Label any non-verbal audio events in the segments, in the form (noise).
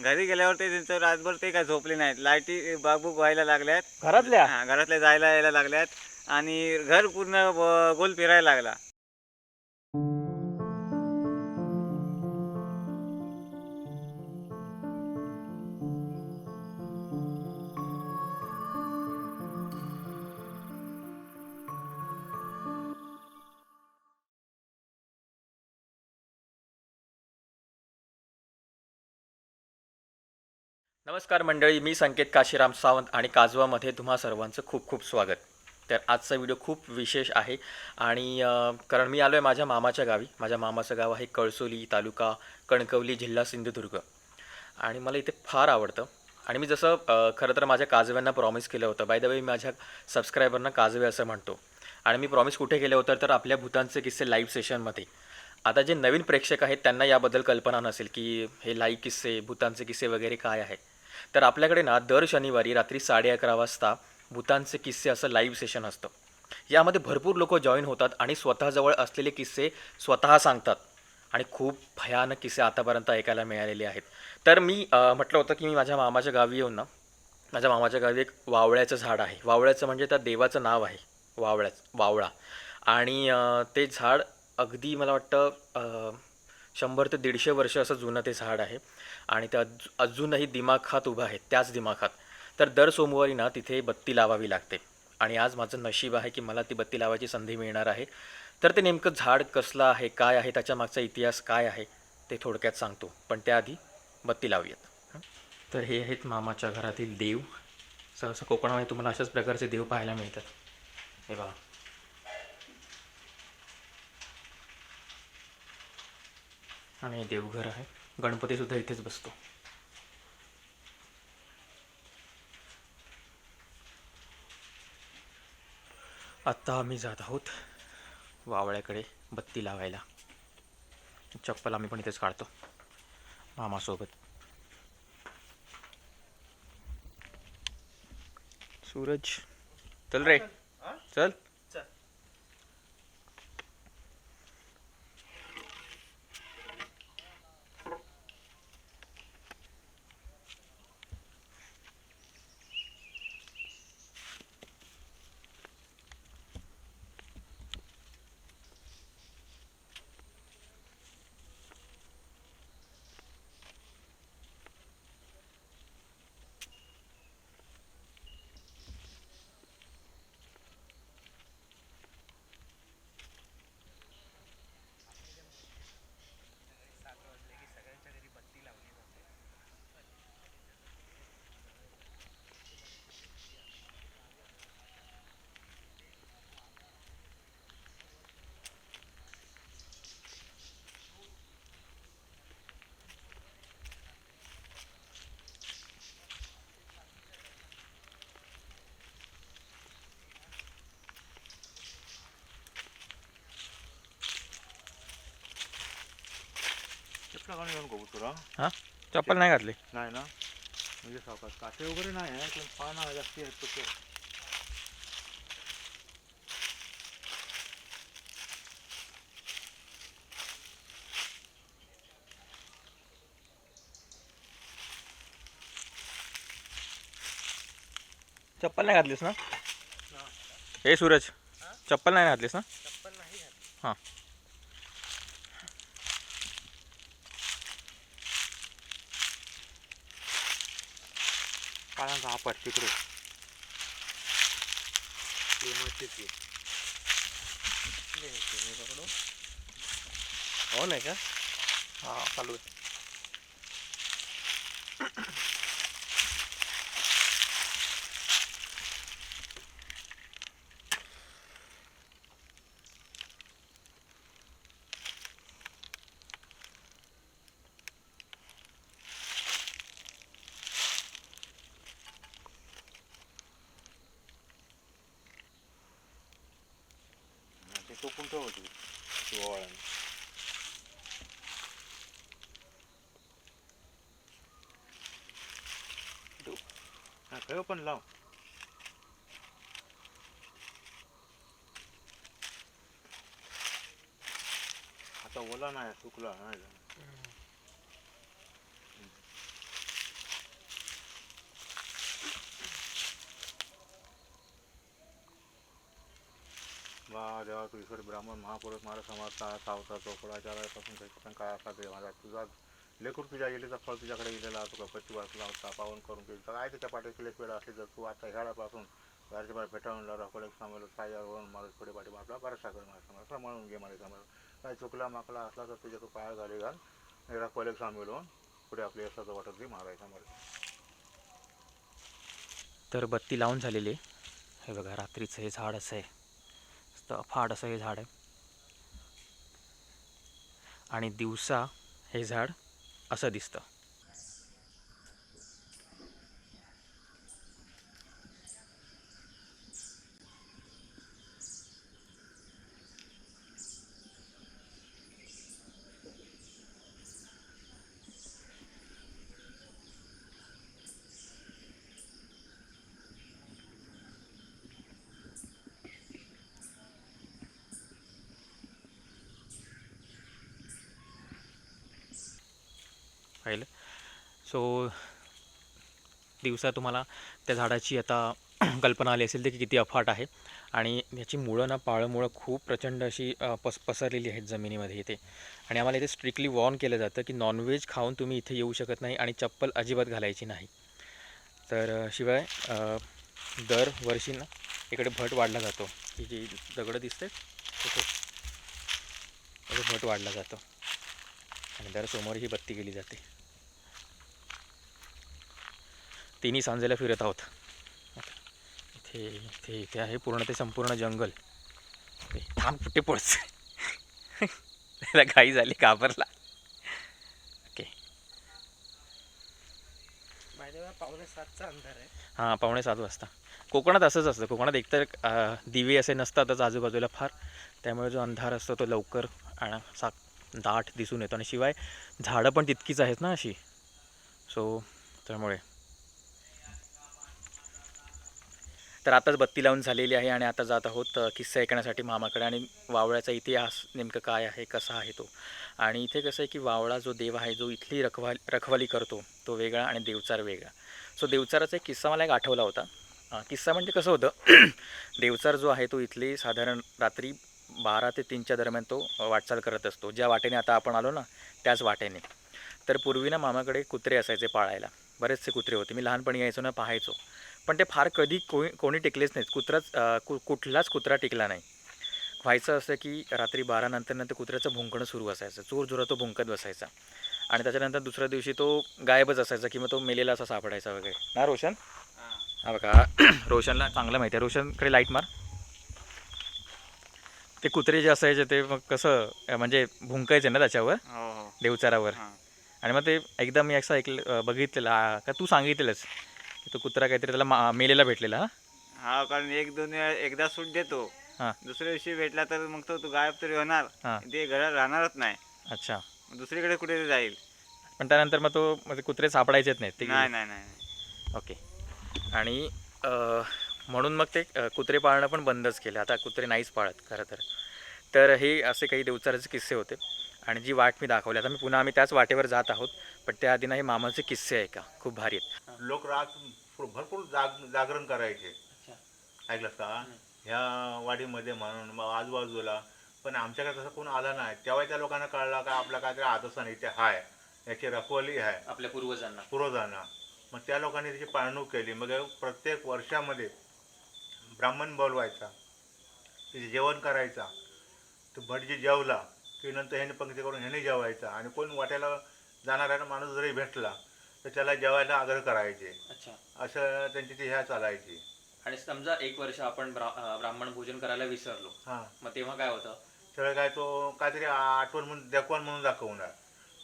घरी गेल्यावर ते त्यांचं रातभर ते काय झोपले नाहीत. लाईटी बागबुक व्हायला लागल्यात. घरातल्या? हा, घरातल्या जायला यायला लागल्यात. आणि घर पूर्ण ब- गोल फिरायला लागला. नमस्कार मंडळी मी संकेत काशीराम सावंत आणि काजवामध्ये तुम्हा सर्वांचं खूप खूप स्वागत. तर आजचा व्हिडिओ खूप विशेष आहे आणि कारण मी आलो आहे माझ्या मामाच्या गावी. माझ्या मामाचं गाव आहे कळसोली तालुका कणकवली जिल्हा सिंधुदुर्ग. आणि मला इथे फार आवडतं. आणि मी जसं खरं तर माझ्या काजव्यांना प्रॉमिस केलं होतं. बाय द वे मी माझ्या सबस्क्रायबरना काजवे असं म्हणतो. आणि मी प्रॉमिस कुठे केलं होतं तर आपल्या भूतांचे किस्से लाईव्ह सेशनमध्ये आता जे नवीन प्रेक्षक आहेत त्यांना याबद्दल कल्पना नसेल की हे लाईव्ह किस्से भूतांचे किस्से वगैरे काय आहे तर आपल्याकडे ना दर शनिवारी रात्री साडे अकरा वाजता भूतांचे किस्से असं लाईव्ह सेशन असतं. यामध्ये भरपूर लोक जॉईन होतात आणि स्वतःजवळ असलेले किस्से स्वतः सांगतात. आणि खूप भयानक किस्से आतापर्यंत ऐकायला मिळालेले आहेत. तर मी म्हटलं होतं की मी माझ्या मामाच्या गावी येऊन ना माझ्या मामाच्या गावी एक वावळ्याचं झाड आहे. वावळ्याचं म्हणजे त्या देवाचं नाव आहे. वावळ्याच वावळा. आणि ते झाड अगदी मला वाटतं शंभर ते दीडशे वर्ष असं जुनं ते झाड आहे. आणि त्या अजूनही दिमाखात उभं आहे त्याच दिमाखात तर दर सोमवारी ना तिथे बत्ती लावावी लागते. आणि आज माझं नशीब आहे की मला ती बत्ती लावायची संधी मिळणार आहे. तर ते नेमकं झाड कसलं आहे काय आहे त्याच्या मागचा इतिहास काय आहे ते थोडक्यात सांगतो. पण त्याआधी बत्ती लावूयात. तर हे आहेत मामाच्या घरातील देव. सहसा कोकणामध्ये तुम्हाला अशाच प्रकारचे देव पाहायला मिळतात. हे बघा. आणि हे देवघर आहे. गणपतीसुद्धा इथेच बसतो. आत्ता आम्ही जात आहोत वावळ्याकडे बत्ती लावायला. चप्पल आम्ही पण इथेच काढतो. मामासोबत. सूरज चल रे. चल. घालून येऊन हाँ? चप्पल नाही घातली. नाही ना? म्हणजे सावकाश. काटे वगैरे नाही आहे पण पाना जास्ती आहेत तसं. चप्पल नाही घातलीस ना? ए सूरज चप्पल नाही घातलीस ना? हाँ. पानांचा आपट तिकडे. हो नाही का? हां चालू आहे. ते टोकून ठेवतो तू ओवाळाने हा काय पण लाव आता ओला नाही सुकला नाही मला देवा ईश्वर ब्राह्मण महापुरुष महाराज समर्था सावता चोपडाचारापासून काही काय असा ते माझा? तुझा लेकूर तुझ्या गेलेचा फळ तुझ्याकडे गेलेला तुका पत्ती वाचला होता पावन करून केली तर काय त्याच्या पाठी लेख वेळ असली तर तू आता ह्याळापासून घरच्या बाहेर भेटावून लावला कोलेक सांभाळ होऊन मला थोडे पाठी बापला बराचसा कर मला समज असं म्हणून घे मला समज काय चुकला माकला असला तर तुझ्या पाया घाली घाल. एकदा कोलेक सांभाळून पुढे आपली असं वाटत दे मारायचा मला तर बत्ती लावून झालेली. हे बघा रात्रीचं हे झाड असं आहे. मस्त अफाट असं हे झाड आहे. आणि दिवसा हे झाड असं दिसतं. पाहिलं सो दिवसा तुम्हाला त्या झाडाची आता (clears throat) कल्पना आली असेल ते की किती अफाट आहे. आणि याची मुळं ना पाळंमुळं खूप प्रचंड अशी पस पसरलेली आहेत जमिनीमध्ये इथे. आणि आम्हाला इथे स्ट्रिक्टली वॉर्न केलं जातं की नॉनव्हेज खाऊन तुम्ही इथे येऊ शकत नाही आणि चप्पल अजिबात घालायची नाही. तर शिवाय अ, दरवर्षी ना इकडे भट वाढला जातो. ही जी दगडं दिसते तिथे भट वाढला जातो. आणि दर सोमवारी ही बत्ती केली जाते. तिन्ही सांजेला फिरत आहोत. इथे इथे इथे आहे पूर्ण ते संपूर्ण जंगल. थांब कुठे पळच त्याला घाई झाली घाबरला. ओके. पावणे सातचा अंधार आहे. हां पावणे सात वाजता. कोकणात असंच असतं. कोकणात एकतर दिवे असे नसतातच आजूबाजूला फार. त्यामुळे जो अंधार असतो तो लवकर आणि सा दाट दिसून येतो. आणि शिवाय झाडं पण तितकीच आहेत ना अशी. सो त्यामुळे. तर आताच बत्ती लावून झालेली आहे आणि आता जात आहोत किस्सा ऐकण्यासाठी मामाकडे. आणि वावळ्याचा इतिहास नेमकं काय आहे कसा आहे तो? आणि इथे कसं आहे की वावळा जो देव आहे जो इथली रखवा रखवाली करतो तो वेगळा आणि देवचार वेगळा. सो देवचाराचा एक किस्सा मला एक आठवला होता. किस्सा म्हणजे कसं होतं (clears throat) देवचार जो आहे तो इथली साधारण रात्री बारा ते तीनच्या दरम्यान तो वाटचाल करत असतो. ज्या वाटेने आता आपण आलो ना त्याच वाटेने. तर पूर्वी ना मामाकडे कुत्रे असायचे पाळायला. बरेचसे कुत्रे होते. मी लहानपणी यायचो ना पाहायचो. पण ते फार कधी कोणी कोणी टिकलेच नाहीत. कुत्राच कु कुठलाच कुत्रा टिकला नाही. व्हायचं असं की रात्री बारा नंतर नंतर कुत्र्याचं भुंकणं सुरू असायचं. जोर जोरात तो भुंकत बसायचा. आणि त्याच्यानंतर दुसऱ्या दिवशी तो गायबच असायचा किंवा तो मेलेला असा सापडायचा वगैरे. ना रोशन? हा बघा. (clears throat) रोशनला चांगलं माहिती आहे. रोशनकडे लाइट मार. ते कुत्रे जे असायचे ते मग कसं म्हणजे भुंकायचे ना त्याच्यावर? हो हो. देवचारावर. आणि मग ते एकदा मी असं ऐकलं बघितलेलं. का तू सांगितलेलंच तो कुत्रा काहीतरी त्याला मा मेलेला भेटलेला हा? हा कारण एक दोन वेळा एकदा सूट देतो. हां. दुसऱ्या दिवशी भेटला तर मग तो तो गायब तरी होणार. हां. ते घरात राहणारच नाही. अच्छा. मग दुसरीकडे कुठे जाईल. पण त्यानंतर मग तो मग ते कुत्रे सापडायचेच नाहीत ते नाही नाही नाही नाही. ओके. आणि अ, म्हणून मग ते अ, कुत्रे पाळणं पण बंदच केलं. आता कुत्रे नाहीच पाळत खरं तर. तर हे असे काही देवचाराचे किस्से होते. आणि जी वाट मी दाखवली आता मी पुन्हा आम्ही त्याच वाटेवर जात आहोत पण त्याआधी ना हे मामाचे किस्से आहे का? खूप भारी आहेत. लोक रात भरपूर जाग जागरण करायचे. ऐकलं का? ह्या वाडीमध्ये म्हणून मग आजूबाजूला. पण आमच्याकडे तसं कोण आला नाही. तेव्हा त्या लोकांना कळलं का आपला काहीतरी आदर्शन इथे आहे याची रखवाली आहे आपल्या पूर्वजांना. पूर्वजांना. मग त्या लोकांनी त्याची पाळणूक केली. मग प्रत्येक वर्षामध्ये ब्राह्मण बोलवायचा. तिथे जेवण करायचा. तो भटजी जेवला. की नंतर ह्याने पंक्ती करून ह्याने जेवायचा. आणि कोण वाट्याला जाणारा माणूस जरी भेटला तर त्याला जेवायला आग्रह करायचे. अच्छा. असं त्यांची ती ह्या चालायची. आणि समजा एक वर्ष आपण ब्राह्मण भोजन करायला विसरलो. हां. मग तेव्हा काय होतं? सगळं काय तो काहीतरी आठवण म्हणून देखवान म्हणून दाखवणार.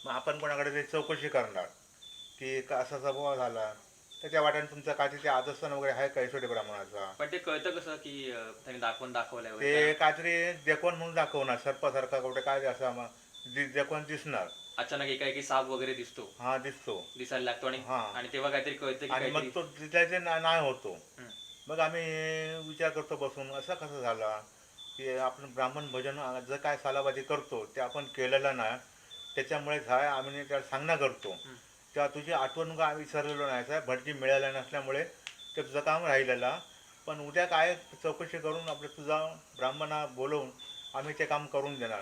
मग आपण कोणाकडे ते चौकशी करणार की का असा स्वभाव झाला तर त्या वाट्याने तुमचा काहीतरी ते आदर्शन वगैरे आहे का? यशोटे ब्राह्मणाचा? पण ते कळतं कसं की अं, त्यांनी दाखवून दाखवलंय ते काहीतरी देखवान म्हणून दाखवणार सर्पासारखा कुठे काय असं मग दि- देखवान दिसणार. अचानक एकाएकी साप वगैरे दिसतो. हा दिसतो. दिसायला लागतो आणि हा. आणि तेव्हा काहीतरी कळतं की आणि मग काहीतरी तो ना- नाही होतो. हम्म. मग आम्ही विचार करतो बसून असं कसं झाला की आपण ब्राह्मण भजन जर काय सालाबाजी करतो ते आपण केलेलं नाही त्याच्यामुळे झाय आम्ही त्याला सांगणं करतो. हम्म. तेव्हा तुझी आठवण का विसरलेलो नाही साहेब? भटजी मिळाल्या नसल्यामुळे ते तुझं काम राहिलेला. पण उद्या काय चौकशी करून आपलं तुझा ब्राह्मणा बोलवून आम्ही ते काम करून देणार.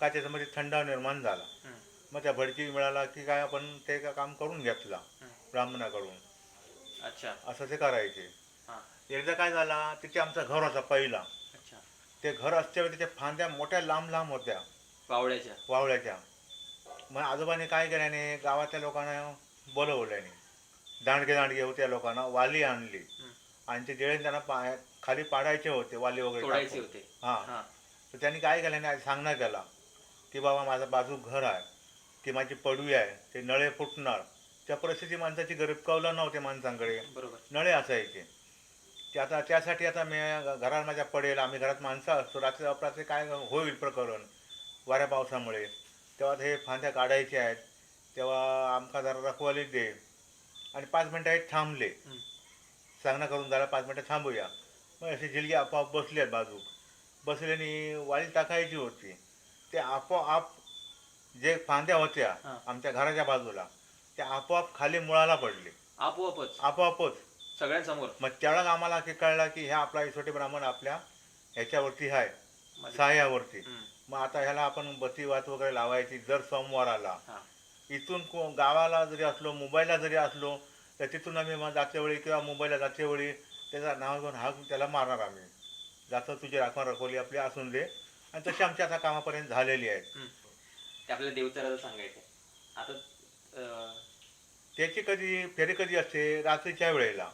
काय त्याच्यामध्ये थंडा निर्माण झाला. मग त्या भडकी मिळाला की काय आपण ते का- काम करून घेतला. ब्राह्मणाकडून. अच्छा. असं ते करायचे. एकदा काय झाला तिथे आमचा घर होता पहिला. अच्छा. ते घर असल्यावर त्याच्या फांद्या मोठ्या लांब लांब होत्या. पावड्याच्या वावळ्याच्या. मग आजोबाने काय केल्याने? गावातल्या लोकांना बोलवल्याने. दांडगे दांडगे होत्या लोकांना वाली आणली. आणि ते जेळे त्यांना पा खाली पाडायचे होते वाली वगैरे टाकून. होते. हा. हां. तर त्यांनी काय केल्याने आज सांगण्यात केला की बाबा माझा बाजू घर आहे की माझी पडवी आहे ते नळे फुटणार. त्या परिस्थिती माणसाची गरीब कवलं नव्हते माणसांकडे. बरोबर. नळे असायचे. ते आता त्यासाठी आता मी घरात माझ्या पडेल आम्ही घरात माणसं असतो. रात्री अपरात्री काय होईल प्रकरण? वाऱ्या पावसामुळे. तेव्हा हे फांद्या काढायचे आहेत तेव्हा आमका जरा रखवाली दे. आणि पाच मिनटं हे थांबले. सांगणं करून झाला पाच मिनटं थांबूया. मग अशी जिलगी आपोआप बसली आहेत बाजूक. बसल्याने वाळी टाकायची होती. ते आपोआप जे फांद्या होत्या. आमच्या घराच्या बाजूला त्या आपोआप खाली मुळाला पडले. आपोआपच? आपोआपच. सगळ्यांसमोर? मग त्यावेळेला आम्हाला कळलं की ह्या आपला इसोटी ब्राह्मण आपल्या ह्याच्यावरती आहे. मध्ये- सहाय्यावरती. मग आता ह्याला आपण बत्ती वात वगैरे लावायची जर सोमवार आला. हां. इथून को- गावाला जरी असलो मुंबईला जरी असलो तर तिथून आम्ही मग जाते वेळी किंवा मुंबईला जाते वेळी त्याचं नाव घेऊन हाक त्याला मारणार आम्ही. जातं तुझी राखण रखवली आपली असून दे. आणि तशी आमची आता कामापर्यंत झालेली आहेत हं. ते आपल्याला देवचाराला सांगायचं. आता त्याची कधी फेरी कधी असते? रात्रीच्या वेळेला.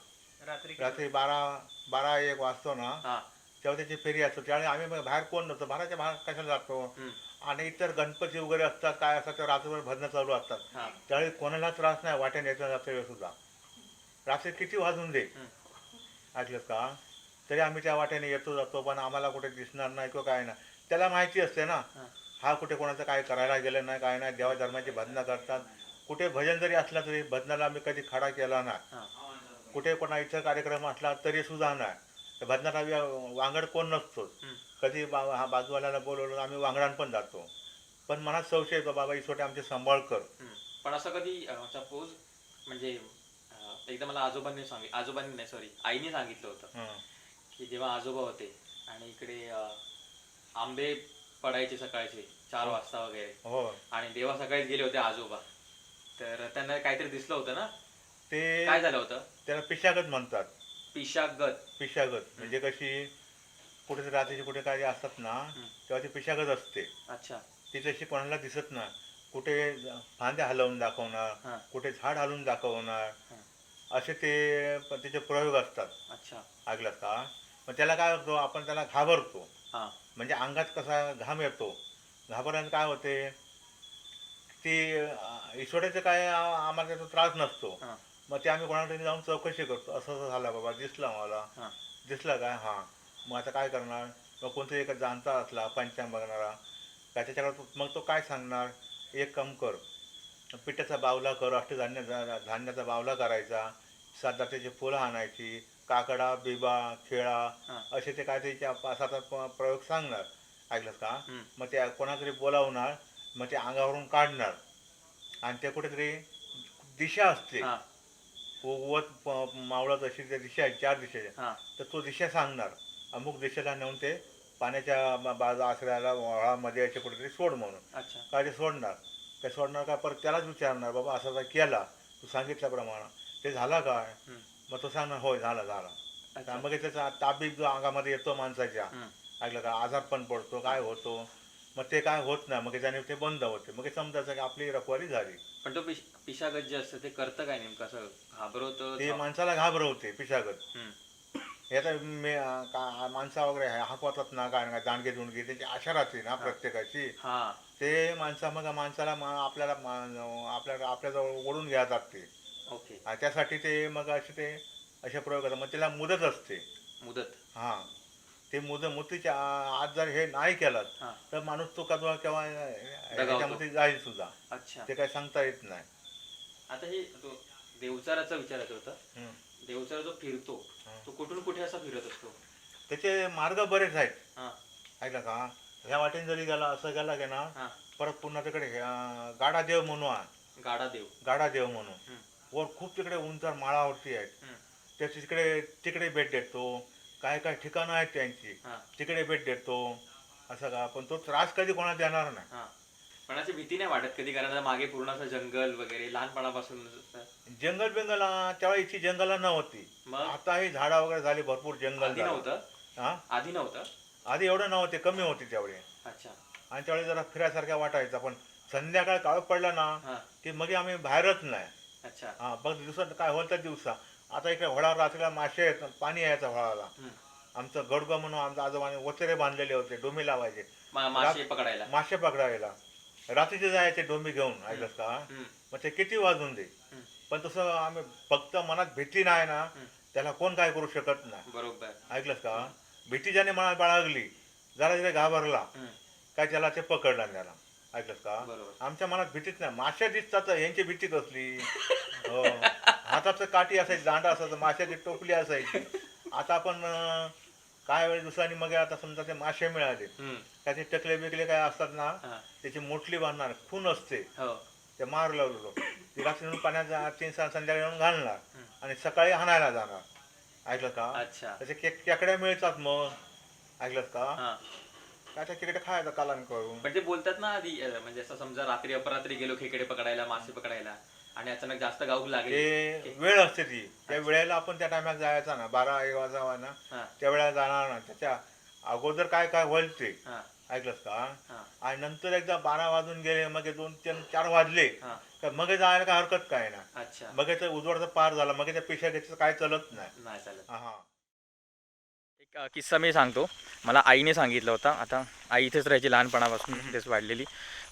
रात्री रात्री बारा बारा एक वाजतो ना. हां. तेव्हा त्याची फेरी असतो. त्यावेळी आम्ही मग बाहेर कोण नसतो बाहेरच्या बाहेर कशाला जातो. आणि इतर गणपती वगैरे असतात काय असतात ते रात्रभर भजनं चालू असतात. त्यावेळी कोणाला त्रास नाही वाटेन यायचा रात्री सुद्धा. रात्री किती वाजून दे. ऐकलं का? तरी आम्ही त्या वाटेने येतो जातो पण आम्हाला कुठे दिसणार नाही किंवा काय नाही. त्याला माहिती असते ना. हां. कुठे कोणाचं काय करायला गेलं नाही काय नाही देवा धर्माची भजनं करतात. कुठे भजन जरी असला तरी भजनाला आम्ही कधी खडा केला नाही. कुठे कोणा इतर कार्यक्रम असला तरी सुद्धा नाही. तर वा- वांगड कोण नसतोच हं. कधी बा हा बाजूवाल्याला बोलवलं आम्ही वांगडान पण जातो. पण मनात संशय येतो बाबा इसोटे आमचे सांभाळ कर. हं. पण असं कधी सपोज म्हणजे एकदा मला आजोबांनी सांगित आजोबांनी नाही सॉरी आईने सांगितलं होतं. हं. की जेव्हा आजोबा होते आणि इकडे आंबे पडायचे सकाळचे चार वाजता वगैरे. हो. आणि देवा सकाळीच गेले होते आजोबा. तर त्यांना काहीतरी दिसलं होतं ना? ते काय झालं होतं? त्याला पिशागत म्हणतात. पिशागत. पिशागत. म्हणजे कशी कुठे रात्रीचे कुठे काय असतात ना. तेव्हा ती पिशागत असते. अच्छा. ती तशी कोणाला दिसत नाही. कुठे फांद्या हलवून दाखवणार कुठे झाड हलवून दाखवणार. असे ते त्याचे प्रयोग असतात. अच्छा. ऐकलं का? मग त्याला काय होतो आपण त्याला घाबरतो. म्हणजे अंगात कसा घाम येतो. घाबरल्यानं काय होते? ती इसोड्याचं काय आम्हाला त्याचा त्रास नसतो. मग ते आम्ही कोणाकडे जाऊन चौकशी करतो. असं असं झालं बाबा दिसलं मला. हां. दिसलं काय? हां. मग आता काय करणार? मग कोणतरी एक जाणता असला पंचांग बघणारा. काय त्याच्याकडे मग तो काय सांगणार? एक काम कर. पिठाचा बावला कर अष्टधान्य धान्याचा बावला करायचा. सात जातीची फुलं आणायची. काकडा बिबा खेळा. असे ते काय त्याच्या सात प्रयोग सांगणार. ऐकलं का. मग ते कोणाकडे बोलावणार? मग ते अंगावरून काढणार. आणि ते कुठेतरी दिशा असते. उगवत मावळत अशी त्या दिशा आहेत चार दिशेच्या तर तो दिशा सांगणार. अमुक दिशेला नेऊन ते पाण्याच्या बाजू आसऱ्याला वळामध्ये असे कुठेतरी सोड म्हणून. काय ते सोडणार? ते सोडणार का? परत त्यालाच विचारणार बाबा असं असं केला. तू सांगितल्याप्रमाणे ते झाला काय. मग तो सांगणार होय झाला झाला. मग त्याचा तापीक जो अंगामध्ये येतो माणसाच्या. ऐकलं का? आजार पण पडतो काय होतो? मग ते काय होत नाही. मग त्याने ते बंद होते. मग समजायचं की आपली रखवारी झाली. पण तो पिश पिशागत जे असतं ते करतं काय नेमकं? असं घाबरवतं ते माणसाला घाबरवते पिशागत. हं. आता मे का माणसा वगैरे आहे हाकवतात ना काय ना दांडगे दुंडगे त्याची आशा राहते ना प्रत्येकाची. हां. ते माणसा मग माणसाला मा- आपल्याला मा- आपल्या आपल्याजवळ ओढून घ्यातात ते ओके. आणि त्यासाठी ते मग असे ते असे प्रयोग करतात. मग त्याला मुदत असते. मुदत. हां. ते मुद मुदतीच्या आ- आज जर हे नाही केलं हां. तर माणूस तो कधवा केव्हा ह्याच्यामध्ये जाईल सुद्धा. अच्छा. ते काय सांगता येत नाही. आता हे तो देवचाराचं विचारायचं होतं हं. देवचारा जो फिरतो. तो कुठून कुठे असा फिरत असतो? त्याचे मार्ग बरेच आहेत. हां. ऐकलं का? ह्या वाटेने जरी गेला असं गेला की ना हां. परत पुन्हा तिकडे गाडा देव म्हणू आहे. गाडा देव गाडा देव म्हणून. वर खूप तिकडे उंच माळावरती आहेत. हं. त्या तिकडे तिकडे भेट देतो. काय काय ठिकाणं आहेत त्यांची? हा. तिकडे भेट देतो. असं का? पण तो त्रास कधी कोणाला देणार नाही. हा. पण अशी भीती नाही वाटत कधी कारण आता मागे पूर्ण असं जंगल वगैरे लहानपणापासून जंगल बिंगल त्यावेळी इथे जंगल नव्हती. मग? आता ही झाडं वगैरे झाली भरपूर जंगल आधी झालं. नव्हतं? हा? आधी नव्हतं? आधी एवढं नव्हते कमी होते त्यावेळी अच्छा. आणि त्यावेळी जरा फिरायसारख्या वाटायचा पण संध्याकाळ काळ पडला ना हा. की मग आम्ही बाहेरच नाही. अच्छा. हा बघ दिवसात काय होतं दिवसा. आता इकडे होळावर रात्रीला मासे आहेत पाणी यायचं होळाला. आमचं गडगं म्हणून आमच्या आजोबाने वचरे बांधलेले होते डोमी लावायचे. मा- मासे पकडायला. मासे पकडायला. रात्रीचे जायचे डोंबी घेऊन ऐकलंस का? हम्म. मग ते किती वाजून दे. हम्म. पण तसं आम्ही फक्त मनात भीती नाही ना हम्म. त्याला कोण काय करू शकत नाही. बरोबर. ऐकलंस का? भीती ज्याने मनात बाळगली जरा जरी घाबरला हम्म. काय त्याला ते पकडलं त्याला. ऐकलंस का? बरोबर. आमच्या मनात भीतीच नाही. माश्या दिसतात यांची भीती कसली? हो. हाताचं काठी असायची दांडा असायचं माशाची टोपली असायची. आता आपण अं, काय वेळ दिवसांनी मग आता समजा ते मासे मिळाले. हम्म. त्याचे टकले बिकले काय असतात ना हा. त्याची मोठली बांधणार खून असते. हो. ते मार लावलेलो ती रात्री नेऊन पाण्यात जा- तीन सहा संध्याकाळी नेऊन घालणार. आणि सकाळी हाणायला जाणार. ऐकलं का? अच्छा. त्याचे केक केकड्या मिळतात मग. ऐकलं का? हा. त्या खेकडे खायचं कालान करून. पण ते बोलतात ना आधी अं, म्हणजे असं समजा रात्री अपरात्री गेलो खेकडे पकडायला मासे पकडायला आणि अचानक जास्त गाऊक लागले. ते वेळ असते ती. त्या वेळेला आपण त्या टायमात जायचा ना बारा एक वाजावा ना हा. त्या वेळेला जाणार ना. त्याच्या अगोदर काय काय होईल ते? हा. ऐकलंस का? हा. आणि नंतर एकदा बारा वाजून गेले मग हे दोन तीन चार वाजले हा. तर मग हे जायला काय हरकत काय ना? अच्छा. मग याचं उजवडचं पार झाला मग त्या पेशा घ्यायचं काय चलत नाही. नाही चालत. हा. किस्सा मी सांगतो. मला आईने सांगितलं होतं. आता आई इथेच राहायची लहानपणापासून इथेच वाढलेली.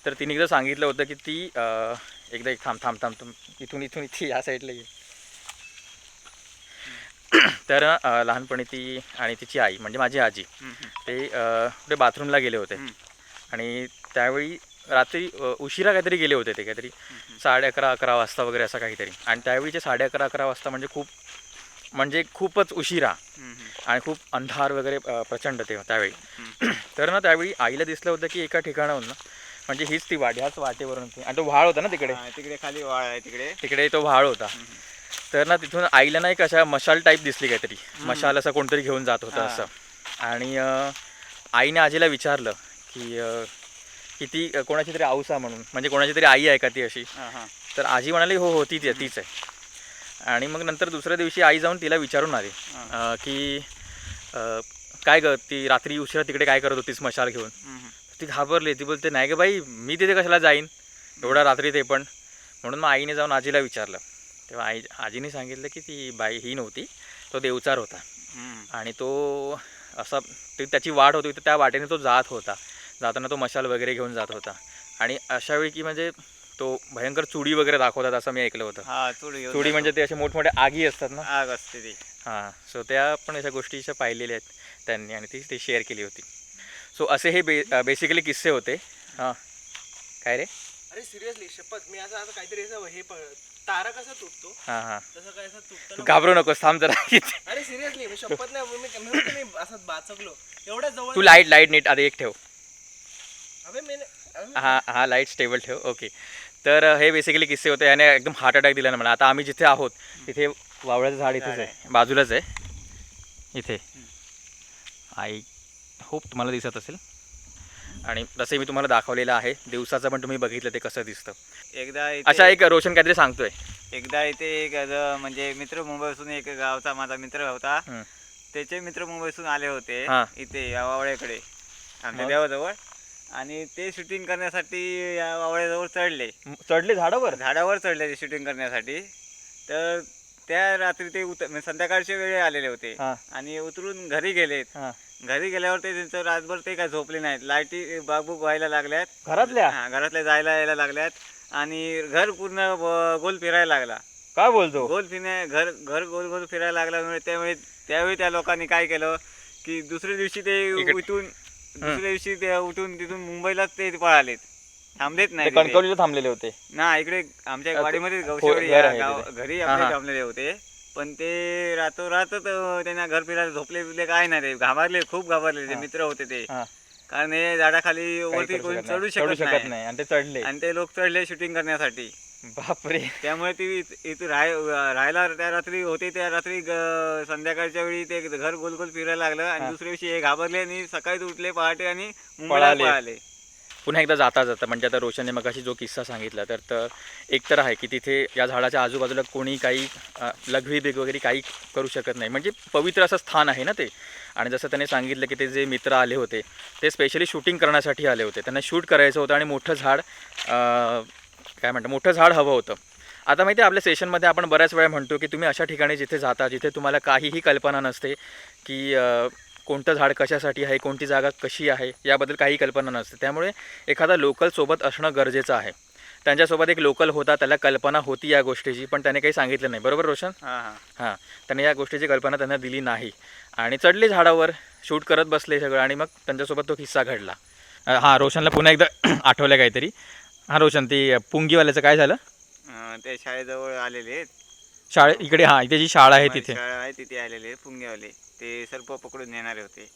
तर तिने एकदा सांगितलं होतं की ती एकदा एक थांब थांब थांब थांब इथून इथून इथे या साईडला ये. (clears throat) तर लहानपणी ती आणि तिची आई म्हणजे माझी आजी ते कुठे बाथरूमला गेले होते. आणि त्यावेळी रात्री उशिरा काहीतरी गेले होते ते काहीतरी साडे अकरा अकरा वाजता वगैरे असं काहीतरी. आणि त्यावेळीचे साडे अकरा अकरा वाजता म्हणजे खूप म्हणजे खूपच उशिरा आणि खूप अंधार वगैरे प्रचंड ते त्यावेळी. (clears throat) तर ना त्यावेळी आईला दिसलं होतं की एका ठिकाणाहून ना म्हणजे हीच ती वाट ह्याच वाटेवरून ती. आणि तो व्हाळ होता ना तिकडे? तिकडे खाली वाळ आहे तिकडे. तिकडे तो व्हाळ होता. तर ना तिथून आईला नाही का अशा मशाल टाईप दिसली काहीतरी. मशाल असं कोणतरी घेऊन जात होतं. असं. आणि आईने आजीला विचारलं की अ, की ती अ, कोणाची तरी औसा म्हणून म्हणजे कोणाची तरी आई आहे का ती अशी. तर आजी म्हणाली हो हो आहे तीच आहे. आणि मग नंतर दुसऱ्या दिवशी आई जाऊन तिला विचारून आली की काय ग ती रात्री उशिरा तिकडे काय करत होतीस मशाल घेऊन. ती घाबरली ती बोलते नाही ग बाई मी तिथे कशाला जाईन? एवढ्या रात्री ते पण. म्हणून मग आईने जाऊन आजीला विचारलं. तेव्हा आई आजीने सांगितलं की ती बाई ही नव्हती तो देवचार होता. आणि तो असा ती त्याची वाट होती तर त्या वाटेने तो जात होता. जाताना तो मशाल वगैरे घेऊन जात होता. आणि अशा वेळी की म्हणजे तो भयंकर चुडी वगैरे दाखवतात असं मी ऐकलं होतं. हा चुडी चुडी म्हणजे. ते असे मोठमोठे आगी असतात ना? आग असते ती. हां सो त्या पण अशा गोष्टी अशा पाहिलेल्या आहेत त्यांनी आणि ती ते शेअर केली होती. सो असे हे बे बेसिकली किस्से होते. हां. काय रे? अरे सिरियसली शपथ मी असं आता काहीतरी असं हे तारा कसा तुटतो? हां हां. तसं काय असं तू तुटतं घाबरू नकोस थांब जरा. (laughs) अरे सिरियसली मी शपथ नाही मी मी असं बाचकलो. एवढ्या जवळ तू लाइट लाइट नीट आधी एक ठेव. अबे मी हा हा लाइट स्टेबल ठेव. ओके तर हे बेसिकली किस्से होते. याने एकदम हार्ट अटॅक दिला ना मला. आता आम्ही जिथे आहोत तिथे वावळ्याचं झाड इथेच आहे. बाजूलाच आहे. इथे. आई होप तुम्हाला दिसत असेल. आणि तसे मी तुम्हाला दाखवलेलं आहे. दिवसाचं पण तुम्ही बघितलं ते कसं दिसतं. एकदा अशा एक रोशन काहीतरी सांगतोय. एकदा इथे एक म्हणजे मित्र मुंबईपासून एक गावचा माझा मित्र होता. त्याचे मित्र मुंबईतून आले होते. इथे वावळ्याकडे. आमच्या? देवाजवळ. आणि ते शूटिंग करण्यासाठी या वावळ्याजवळ चढले. चढले झाडावर? झाडावर चढले ते शूटिंग करण्यासाठी. तर त्या रात्री ते उत म्हणजे संध्याकाळच्या वेळी आलेले होते. हा. आणि उतरून घरी गेलेत. हा. घरी गेल्यावर ते त्यांचं रातभर ते काय झोपले नाहीत. लाईटी बागबुक व्हायला लागल्यात. घरातल्या? हा, घरातल्या जायला यायला लागल्यात. आणि घर पूर्ण ब- गोल फिरायला लागला. काय बोलतो? गोल फिरण्या घर घर गोल गोल फिरायला लागल्यामुळे त्यामुळे त्यावेळी त्या लोकांनी काय केलं की दुसऱ्या दिवशी ते इकडे- उठून दुसऱ्या दिवशी ते उठून तिथून मुंबईलाच ते पळालेत थांबलेत नाही तिथे. कणकवलीला थांबलेले होते ना इकडे आमच्या अ, वाडीमध्ये हो, गौशेवाडी घर या आहे गाव तिथे. घरी हा, आपले हा. थांबलेले होते पण ते रातोरातच अ, त्यांना घर फिरायला झोपले बिपले काय नाही ते घाबरले खूप घाबरले ते. मित्र होते ते हा. कारण हे झाडाखाली काही वरती करू कोणी शकत नाही. चढू चढू शकत नाही आणि ते चढले आणि ते लोक चढले शूटिंग करण्यासाठी बापरे. त्यामुळे ती इथ- इथं राय राहायला त्या रात्री होते त्या रात्री ग- संध्याकाळच्या वेळी ते घर गोल गोल फिरायला लागलं आणि. दुसऱ्या दिवशी हे घाबरले आणि सकाळी उठले पहाटे आणि मुंबईला पळाले. पळाले. पुन्हा एकदा जाता जाता म्हणजे आता रोशनने मगाशी जो किस्सा सांगितला तर तर एक तर आहे की तिथे या झाडाच्या आजूबाजूला कोणी काही अ, लघवी बेग वगैरे काही करू शकत नाही. म्हणजे पवित्र असं स्थान आहे ना ते. आणि जसं त्याने सांगितलं की ते जे मित्र आले होते ते स्पेशली शूटिंग करण्यासाठी आले होते. त्यांना शूट करायचं होतं आणि मोठं झाड अ, काय म्हणतं मोठं झाड हवं होतं. आता माहिती आहे आपल्या सेशनमध्ये आपण बऱ्याच वेळा म्हणतो की तुम्ही अशा ठिकाणी जिथे जाता जिथे तुम्हाला काहीही कल्पना नसते की कोणतं झाड कशासाठी आहे कोणती जागा कशी आहे याबद्दल काही कल्पना नसते. त्यामुळे एखादा लोकल सोबत असणं गरजेचं आहे. त्यांच्यासोबत एक लोकल होता त्याला कल्पना होती या गोष्टीची पण त्याने काही सांगितलं नाही. बरोबर रोशन? हा त्याने या गोष्टीची कल्पना त्यांना दिली नाही. आणि चढले झाडावर शूट करत बसले सगळं आणि मग त्यांच्यासोबत तो किस्सा घडला. हां रोशनला पुन्हा एकदा (clears throat) आठवलं काहीतरी. हां रोशन ती पुंगीवाल्याचं काय झालं? अं, ते शाळेजवळ आलेले आहेत. शाळे इकडे हां इथे जी शाळा आहे माझी तिथे. शाळा आहे तिथे आलेले पुंगेवाले. ते सर्प पकडून नेणारे होते.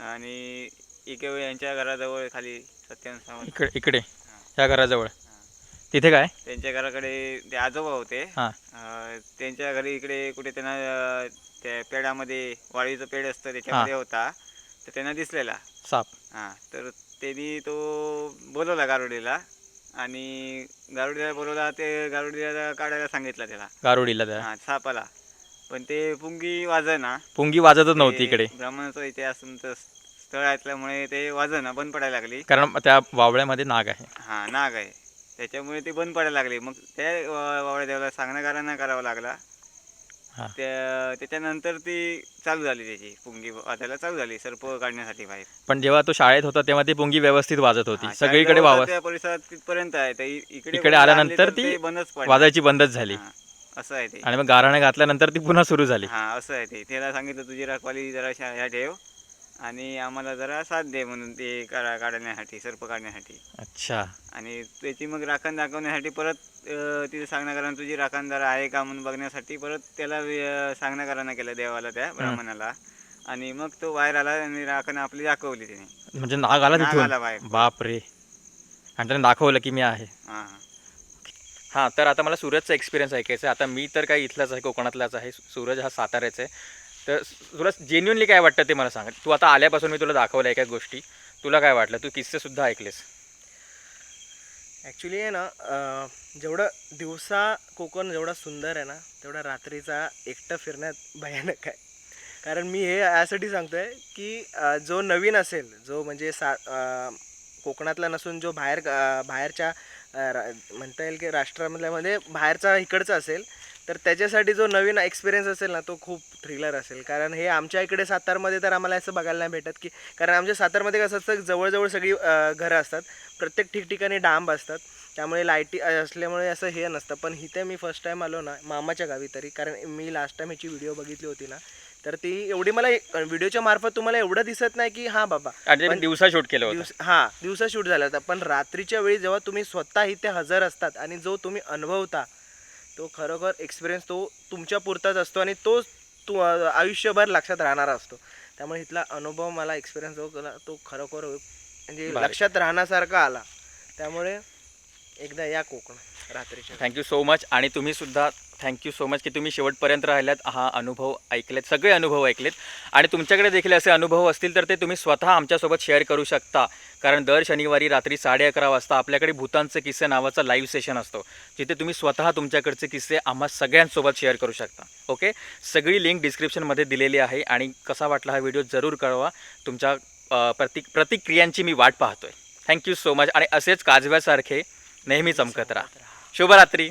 आणि इके यांच्या घराजवळ खाली सत्यन सावंत इकडे इकडे या घराजवळ. तिथे काय? त्यांच्या घराकडे ते आजोबा होते. हां. अं, त्यांच्या घरी इकडे कुठे त्यांना अं, त्या पेडामध्ये वाळीचं पेड असतं त्याच्यामध्ये होता. तर त्यांना दिसलेला. साप. हां तर त्यांनी तो बोलवला गारुडीला. आणि गारुडीला बोलवला ते गारुडीला काढायला सांगितलं त्याला. गारुडीला त्या हां सापाला पण ते पुंगी वाजना. पुंगी वाजतच नव्हती इकडे. ब्राह्मणाचं इथे तुमचं स्थळ असल्यामुळे ते वाजना बंद पडायला लागली. कारण त्या वावळ्यामध्ये नाग आहे. हा नाग आहे. त्याच्यामुळे ती बंद पडायला लागली. मग त्या वा- वावड्या देवाला सांगणाकारांना करावं लागला. हा. त्या त्याच्यानंतर ती चालू झाली त्याची पुंगी वाजायला चालू झाली सर्प काढण्यासाठी बाहेर. पण जेव्हा तो शाळेत होता तेव्हा ती पुंगी व्यवस्थित वाजत होती. हा, सगळीकडे शाळेजवळ वावर त्या परिसरात तिथपर्यंत आहे तर इ- इकडे इकडे आल्यानंतर तर ती ते बंदच पडली. वाजायची बंदच झाली. हा, असं आहे ते. आणि मग गाराणे घातल्यानंतर ती पुन्हा सुरू झाली. हा असं आहे ते. त्याला सांगितलं तुझी रखवाली जरा शा- ह्या ठेव आणि आम्हाला जरा साथ दे म्हणून ते काढा काढण्यासाठी सर्प काढण्यासाठी. अच्छा. आणि त्याची मग राखण दाखवण्यासाठी परत तिथे सांगण्याकरांना तुझी राखणदार आहे का म्हणून बघण्यासाठी परत त्याला सांगण्याकरांना केलं देवाला त्या ब्राह्मणाला. आणि मग तो बाहेर आला आणि राखण आपली दाखवली त्याने म्हणजे नाग आला नाग आला बाहेर. बाप रे आणि त्याने दाखवलं की मी आहे. हां. हां हां तर आता मला सूरजचा एक्सपिरियन्स ऐकायचा आहे. आता मी तर काही इथलाच आहे कोकणातलाच आहे. सूरज हा साताऱ्याचा आहे. तर सूरज जेन्युनली काय वाटतं ते मला सांग. तू आता आल्यापासून मी तुला दाखवलं एका गोष्टी. तुला काय वाटलं? तू किस्से सुद्धा ऐकलेस. ॲक्च्युली आहे ना जेवढं दिवसा कोकण जेवढा सुंदर आहे ना तेवढा रात्रीचा एकटं फिरण्यात भयानक आहे. कारण मी हे यासाठी सांगतो आहे की जो नवीन असेल जो म्हणजे सा कोकणातला नसून जो बाहेर बाहेरच्या रा- म्हणता येईल की राष्ट्रामधल्यामध्ये म्हणजे बाहेरचा इकडचा असेल तर त्याच्यासाठी जो नवीन एक्सपिरियन्स असेल ना तो खूप थ्रिलर असेल. कारण हे आमच्या इकडे सातारमध्ये तर आम्हाला असं बघायला नाही भेटत की कारण आमच्या सातारमध्ये कसं असतं जवळजवळ सगळी घरं असतात. प्रत्येक ठिकठिकाणी डांब असतात. त्यामुळे लाईटी असल्यामुळे असं हे नसतं. पण इथे मी फर्स्ट टाईम आलो ना मामाच्या गावी तरी कारण मी लास्ट टाईम ह्याची व्हिडिओ बघितली होती ना तर ती एवढी मला व्हिडिओच्या मार्फत तुम्हाला एवढं दिसत नाही की हां बाबा. दिवसा शूट केलं दिवस हां दिवसा शूट झाला होता. पण रात्रीच्या वेळी जेव्हा तुम्ही स्वतः इथे हजर असतात आणि जो तुम्ही अनुभवता तो खरोखर एक्सपिरियन्स तो तुमच्या पुरताच असतो आणि तो तू आयुष्यभर लक्षात राहणारा असतो त्यामुळे इथला अनुभव मला एक्सपिरियन्स जो केला तो खरोखर म्हणजे. लक्षात राहण्यासारखा आला त्यामुळे एकदा या कोकण रात्रीच्या थँक्यू सो मच आणि तुम्ही सुद्धा थँक्यू सो मच की तुम्ही शेवटपर्यंत राहिल्यात. हा अनुभव ऐकलेत. सगळे अनुभव ऐकलेत. आणि तुमच्याकडे देखील असे अनुभव असतील तर ते तुम्ही स्वतः आमच्यासोबत शेअर करू शकता. कारण दर शनिवारी रात्री साडे अकरा वाजता आपल्याकडे भूतांचे किस्से नावाचा लाईव्ह सेशन असतो. जिथे तुम्ही स्वतः तुमच्याकडचे किस्से आम्हा सगळ्यांसोबत शेअर करू शकता. ओके सगळी लिंक डिस्क्रिप्शनमध्ये दिलेली आहे. आणि कसा वाटला हा व्हिडिओ जरूर कळवा. तुमच्या प्रतिक प्रति प्रतिक्रियांची मी वाट पाहतोय. थँक्यू सो मच आणि असेच काजव्यासारखे नेहमी चमकत राहा. शुभरात्री.